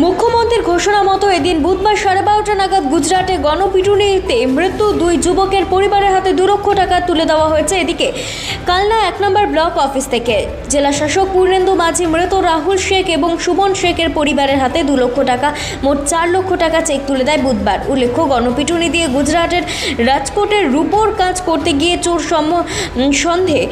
মুখ্যমন্ত্রীর ঘোষণা মতো এদিন বুধবার সাড়ে বারোটা নাগাদ গুজরাটে গণপিটুনিতে মৃত্যু দুই যুবকের পরিবারের হাতে দু লক্ষ টাকা তুলে দেওয়া হয়েছে এদিকে কালনা এক নম্বর ব্লক অফিস থেকে। জেলা শাসক পূর্ণেন্দু মাঝি, মৃত রাহুল শেখ এবং সুমন শেখের পরিবারের হাতে দু লক্ষ টাকা, মোট চার লক্ষ টাকা চেক তুলে দেয় বুধবার। উল্লেখ্য, গণপিটুনি দিয়ে গুজরাটের রাজকোটের রূপোর কাজ করতে গিয়ে চোর সম- সন্দেহে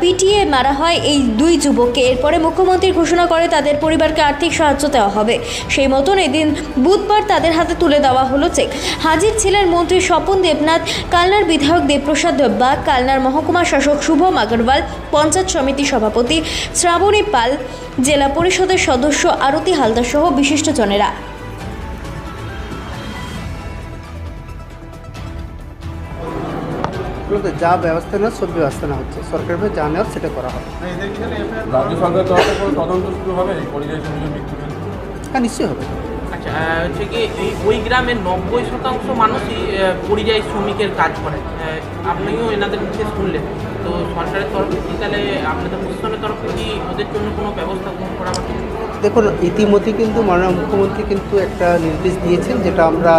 পিটিয়ে মারা হয় এই দুই যুবককে। এরপরে মুখ্যমন্ত্রী ঘোষণা করে তাদের পরিবারকে আর্থিক সাহায্য দেওয়া হবে। সেই মতন এদিন বুধবার তাদের হাতে তুলে দেওয়া হলো চেক। হাজির ছিলেন মন্ত্রী স্বপন দেবনাথ কালনার বিধায়ক দেবপ্রসাদ বাগ কালনার মহকুমা শাসক শুভম আগরওয়াল পঞ্চায়েত সমিতি সভাপতি শ্রাবণী পাল জেলা পরিষদের সদস্য আরতি হালদার সহ বিশিষ্টজনেরা। এগুলোতে যা ব্যবস্থা নেওয়ার সব ব্যবস্থা নেওয়া হচ্ছে। সরকারিভাবে যা নেওয়ার সেটা করা হবে। রাজ্য কোনো তদন্ত শুরু হবে পরিযায়ী শ্রমিকের মৃত্যু? হ্যাঁ নিশ্চয়ই হবে। আচ্ছা হচ্ছে কি এই ওই গ্রামের নব্বই শতাংশ মানুষই পরিযায়ী শ্রমিকের কাজ করে। আপনিও এনাদের মুখে শুনলেন। তো সরকারের তরফে কি তাহলে আপনাদের প্রশাসনের তরফে কি ওদের জন্য কোনো ব্যবস্থা গ্রহণ করা হবে? দেখুন ইতিমধ্যে কিন্তু মাননীয় মুখ্যমন্ত্রী কিন্তু একটা নির্দেশ দিয়েছেন যেটা আমরা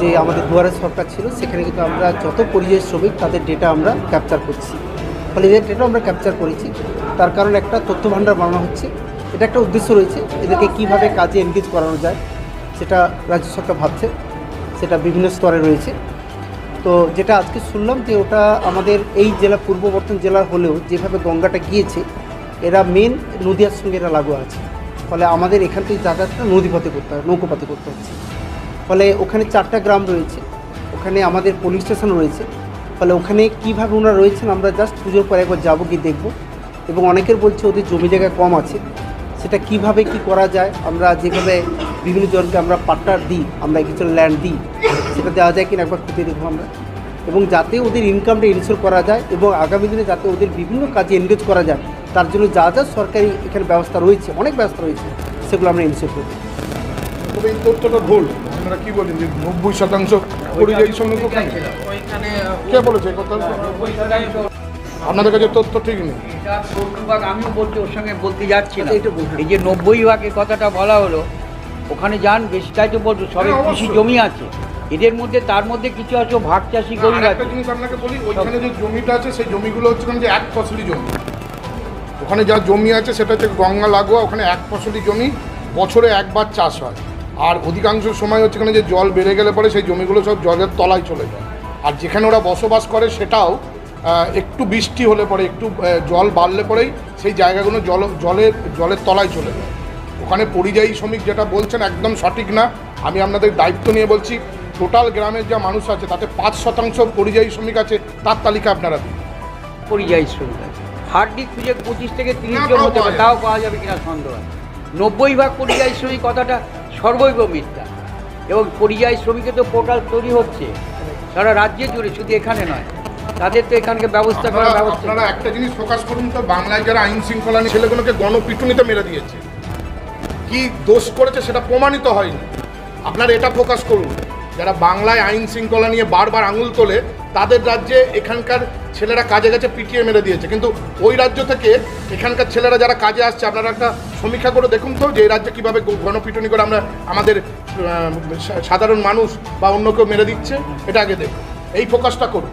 যে আমাদের দুয়ারে সরকার ছিল সেখানে কিন্তু আমরা যত পরিযায়ী শ্রমিক তাদের ডেটা আমরা ক্যাপচার করছি। ফলে এদের ডেটা আমরা ক্যাপচার করেছি তার কারণ একটা তথ্য ভাণ্ডার বানানো হচ্ছে। এটা একটা উদ্দেশ্য রয়েছে এদেরকে কীভাবে কাজে এনগেজ করানো যায়, সেটা রাজ্য সরকার ভাবছে, সেটা বিভিন্ন স্তরে রয়েছে। তো যেটা আজকে শুনলাম যে ওটা আমাদের এই জেলা, পূর্ব বর্ধমান জেলার হলেও যেভাবে গঙ্গাটা গিয়েছে, এরা মেন নদীয়ার সঙ্গে এরা লাগু আছে। ফলে আমাদের এখান থেকে যাতায়াতটা নদীপথে করতে হয়, নৌকোপথে করতে হচ্ছে। ফলে ওখানে চারটা গ্রাম রয়েছে, ওখানে আমাদের পুলিশ স্টেশন রয়েছে। ফলে ওখানে কীভাবে ওনারা রয়েছেন আমরা জাস্ট পুজোর পরে একবার যাব গিয়ে দেখব। এবং অনেকের বলছে ওদের জমি জায়গা কম আছে। সেটা কীভাবে কি করা যায়? আমরা যেভাবে বিভিন্ন জনকে আমরা পাট্টা দিই আমরা কিছু ল্যান্ড দিই সেটা দেওয়া যায় কিনা একবার খুঁজে দেখব আমরা। এবং যাতে ওদের ইনকামটা ইনশোর করা যায় এবং আগামী দিনে যাতে ওদের বিভিন্ন কাজে এনগেজ করা যায় তার জন্য যা যা সরকারি এখানে ব্যবস্থা রয়েছে অনেক ব্যবস্থা রয়েছে সেগুলো আমরা ইনশোর করব। তবে এই তথ্যটা ভুল। আপনারা কি বলেন যে নব্বই শতাংশ পরিযায়ী শ্রমিক কে বলেছে কথা? আপনাদের কাছে তথ্য ঠিক নেই। ভাগ আমিও বলছি ওর সঙ্গে বলতে যাচ্ছি না। আচ্ছা, এই যে নব্বই ভাগের কথাটা বলা হলো ওখানে যান বেশি তাই তো বলছো সবে হ্যাঁ, কৃষি জমি আছে। এদের মধ্যে তার মধ্যে কিছু আছে ভাগ চাষি গরিব আছে জিনিস আপনাকে বলি ওইখানে যে জমিটা আছে সেই জমিগুলো হচ্ছে যে এক ফসলি জমি। ওখানে যা জমি আছে সেটা হচ্ছে গঙ্গা লাগোয়া ওখানে এক ফসলি জমি বছরে একবার চাষ হয়। আর অধিকাংশ সময় হচ্ছে যে জল বেড়ে গেলে পরে সেই জমিগুলো সব জলের তলায় চলে যায়। আর যেখানে ওরা বসবাস করে সেটাও একটু বৃষ্টি হলে পরে একটু জল বাড়লে পরেই সেই জায়গাগুলো জল জলের জলের তলায় চলে যায়। ওখানে পরিযায়ী শ্রমিক যেটা বলছেন একদম সঠিক না। আমি আপনাদের দায়িত্ব নিয়ে বলছি টোটাল গ্রামের যা মানুষ আছে তাতে পাঁচ শতাংশ পরিযায়ী শ্রমিক আছে তার তালিকা আপনারা দিন। পরিযায়ী শ্রমিক আছে। হার্ডলি খুঁজে পঁচিশ থেকে তিরিশ জন হতে পারে পাওয়া তাও পাওয়া যাবে কিনা সন্দেহ আছে। নব্বই ভাগ পরিযায়ী শ্রমিক কথাটা সর্বৈব মিথ্যা। এবং পরিযায়ী শ্রমিকের তো পোর্টাল তৈরি হচ্ছে সারা রাজ্যে জুড়ে শুধু এখানে নয়। তাদের তো এখানকে ব্যবস্থা করার ব্যবস্থা আপনারা একটা জিনিস ফোকাস করুন তো বাংলায় যারা আইন শৃঙ্খলা নিয়ে ছেলেগুলোকে গণপিটুনিতে মেরে দিয়েছে। কি দোষ করেছে সেটা প্রমাণিত হয়নি। আপনারা এটা ফোকাস করুন। যারা বাংলায় আইন শৃঙ্খলা নিয়ে বারবার আঙুল তোলে তাদের রাজ্যে এখানকার ছেলেরা কাজে গেছে পিটিয়ে মেরে দিয়েছে। কিন্তু ওই রাজ্য থেকে এখানকার ছেলেরা যারা কাজে আসছে আপনারা একটা সমীক্ষা করে দেখুন তো যে এই রাজ্যে কীভাবে গণপিটুনি করে আমরা আমাদের সাধারণ মানুষ বা অন্য কেউ মেরে দিচ্ছে এটা আগে দেখুন। এই ফোকাসটা করুন।